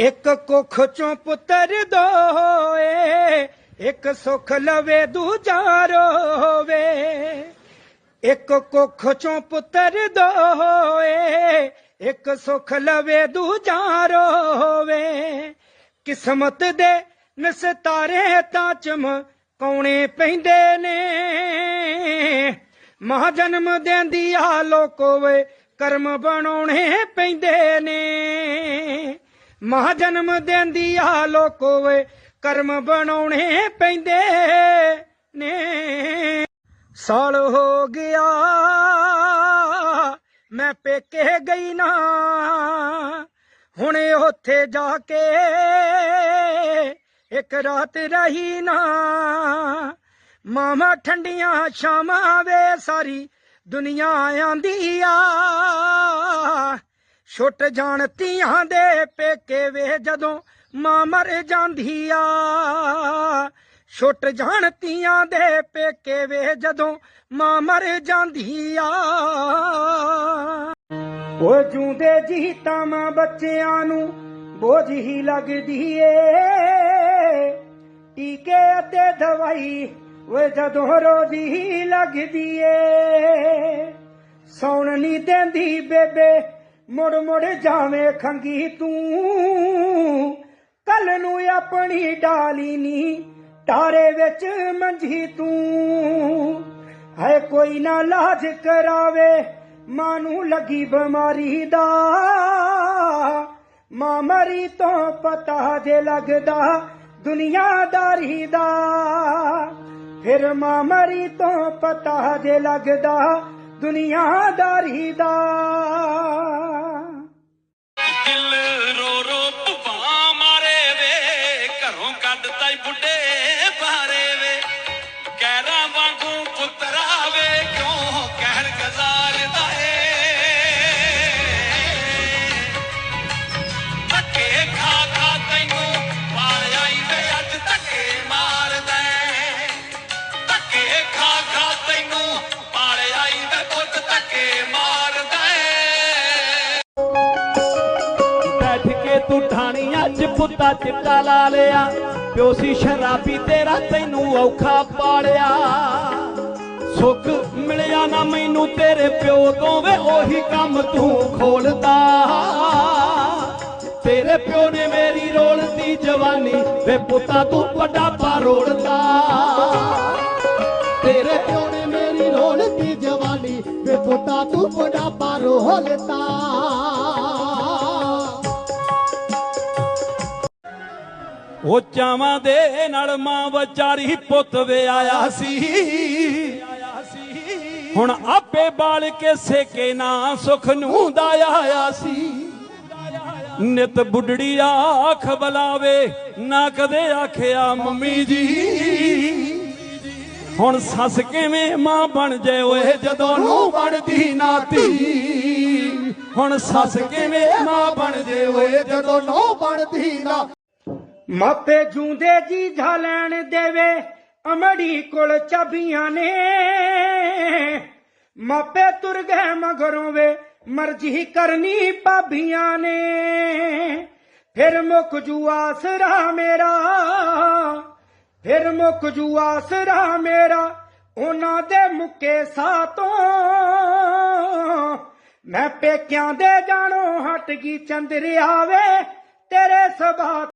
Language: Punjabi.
ਇੱਕ ਕੁੱਖ ਚੋਂ ਪੁੱਤਰ ਦੋਏ, ਇੱਕ ਸੁਖ ਲਵੇ ਦੂਜਾ ਰੋਵੇ। ਇੱਕ ਕੁੱਖ ਚੋਂ ਪੁੱਤਰ ਦੋਏ, ਇੱਕ ਸੁਖ ਲਵੇ ਦੂਜਾ ਰੋਵੇ। ਕਿਸਮਤ ਦੇ ਨਸਤਾਰੇ ਤਾਂ ਕੌਣੇ ਪੈਂਦੇ ਨੇ। ਮਹਾ ਜਨਮ ਦੇਂਦੀ ਆ ਲੋਕੋ ਵੇ ਕਰਮ ਬਣਾਉਣੇ ਪੈਂਦੇ ਨੇ। ਮਹਾ ਜਨਮ ਦੇਂਦੀ ਆ ਲੋਕੋ ਵੇ ਕਰਮ ਬਣਾਉਣੇ ਪੈਂਦੇ ਨੇ। ਸਾਲ ਹੋ ਗਿਆ, ਮੈਂ ਪੇਕੇ ਗਈ ਨਾ, ਹੁਣ ਉੱਥੇ ਜਾ ਕੇ ਇੱਕ ਰਾਤ ਰਹੀ ਨਾ। ਮਾਮਾ ਠੰਡੀਆਂ ਸ਼ਾਮਾਂ ਵੇ, ਸਾਰੀ ਦੁਨੀਆ ਆਂਦੀ ਆ। ਛੁੱਟ ਜਾਣ ਧੀਆਂ ਦੇ ਪੇਕੇ ਵੇ ਜਦੋਂ ਮਾਂ ਮਰ ਜਾਂਦੀ ਆ। ਛੁੱਟ ਜਾਣ ਧੀਆਂ ਦੇ ਪੇਕੇ ਵੇ ਜਦੋਂ ਮਾਂ ਮਰ ਜਾਂਦੀ ਆ। ਉਹ ਜੂੰਦੇ ਜੀ ਤਾਂ ਮਾਂ ਬੱਚਿਆਂ ਨੂੰ ਬੋਝ ਹੀ ਲੱਗਦੀ ਏ। ਟੀਕੇ ਅਤੇ ਦਵਾਈ ਵੇ ਜਦੋਂ ਰੋਜ਼ ਹੀ ਲੱਗਦੀ ਏ। ਸੌਣ ਨਹੀਂ ਦਿੰਦੀ ਬੇਬੇ ਮੁੜ ਮੁੜ ਜਾਵੇਂ ਖੰਗੀ ਤੂੰ। ਕੱਲ ਨੂੰ ਆਪਣੀ ਡਾਲੀ ਨੀ, ਟਾਰੇ ਵਿੱਚ ਮੰਝੀ ਤੂੰ। ਹੈ ਕੋਈ ਨਾ ਲਾਜ ਕਰਾਵੇ, ਮਾਂ ਨੂੰ ਲੱਗੀ ਬਿਮਾਰੀ ਦਾ। ਮਾਂ ਮਰੀ ਤੋਂ ਪਤਾ ਜੇ ਲੱਗਦਾ, ਦੁਨੀਆਦਾਰੀ ਦਾ। ਫਿਰ ਮਾਂ ਮਰੀ ਤੋਂ ਪਤਾ ਜੇ ਲੱਗਦਾ, ਦੁਨੀਆਦਾਰੀ ਦਾ। ਦਿਲ ਰੋ ਰੋ ਭੁਪਾ ਮਾਰੇ ਵੇ। ਘਰੋਂ ਕੱਢ ਤਾਈ ਬੁੱਢੇ। ਠਾਣੀਆਂ ਪੁੱਤਾ ਚਿੱਟਾ ਲਾ ਲਿਆ। ਪਿਓ ਸੀ ਸ਼ਰਾਬੀ ਤੇਰਾ ਤੈਨੂੰ ਔਖਾ ਪਾਲਿਆ ਸੁੱਖ ਮਿਲਿਆ ਨਾ ਮੈਨੂੰ ਤੇਰੇ ਪਿਓ ਤੋਂ ਵੇ ਉਹੀ ਕੰਮ ਤੂੰ ਖੋਲਦਾ ਤੇਰੇ ਪਿਓ ਨੇ ਮੇਰੀ ਰੋਲਦੀ ਜਵਾਨੀ ਵੇ ਪੁੱਤਾ ਤੂੰ ਵੱਡਾ ਪਾ ਪਾਰੋੜਦਾ ਤੇਰੇ ਪਿਓ ਨੇ ਮੇਰੀ ਰੋਲਤੀ ਜਵਾਨੀ ਵੇ ਪੁੱਤਾ ਤੂੰ ਵੱਡਾ ਪਾ ਰੋਲਤਾ ਉਹ ਚਾਵਾਂ ਦੇ ਨਾਲ ਮਾਂ ਵਿਚਾਰੀ ਪੁੱਤ ਵੇ ਆਇਆ ਸੀ। ਹੁਣ ਆਪੇ ਬਾਲ ਕੇ ਸੇਕੇ ਨਾ ਸੁਖ ਨੂੰ ਦਾ ਆਇਆ ਸੀ। ਨਿਤ ਬੁੱਢੜੀ ਆਖ ਬਲਾਵੇ, ਨਾ ਕਦੇ ਆਖਿਆ ਮੰਮੀ ਜੀ। ਹੁਣ ਸੱਸ ਕਿਵੇਂ ਮਾਂ ਬਣ ਜੇ ਓਏ, ਜਦੋਂ ਨੂੰ ਬਣਦੀ ਨਾਤੀ। ਹੁਣ ਸੱਸ ਕਿਵੇਂ ਮਾਂ ਬਣ ਜੇ ਓਏ, ਜਦੋਂ ਨੂੰ ਬਣਦੀ ਨਾ ਮਾਪੇ ਜੂੰਦੇ ਜੀ ਜਾ ਲੈਣ ਦੇਵੇ, ਅਮੜੀ ਕੋਲ ਚਾਬੀਆਂ ਨੇ। ਮਾਪੇ ਤੁਰ ਗਏ ਮਗਰੋਂ ਵੇ, ਮਰਜ਼ੀ ਕਰਨੀ ਭਾਬੀਆਂ ਨੇ। ਫਿਰ ਮੁੱਕ ਜੂ ਆਸਰਾ ਮੇਰਾ, ਫਿਰ ਮੁੱਕ ਜੂ ਆਸਰਾ ਮੇਰਾ, ਉਹਨਾਂ ਦੇ ਮੁੱਕੇ ਸਾਤੋਂ। ਮੈਂ ਪੇਕਿਆਂ ਦੇ ਜਾਣੋ ਹਟ ਗਈ ਚੰਦਰਿਆ ਵੇ ਤੇਰੇ ਸੁਭਾ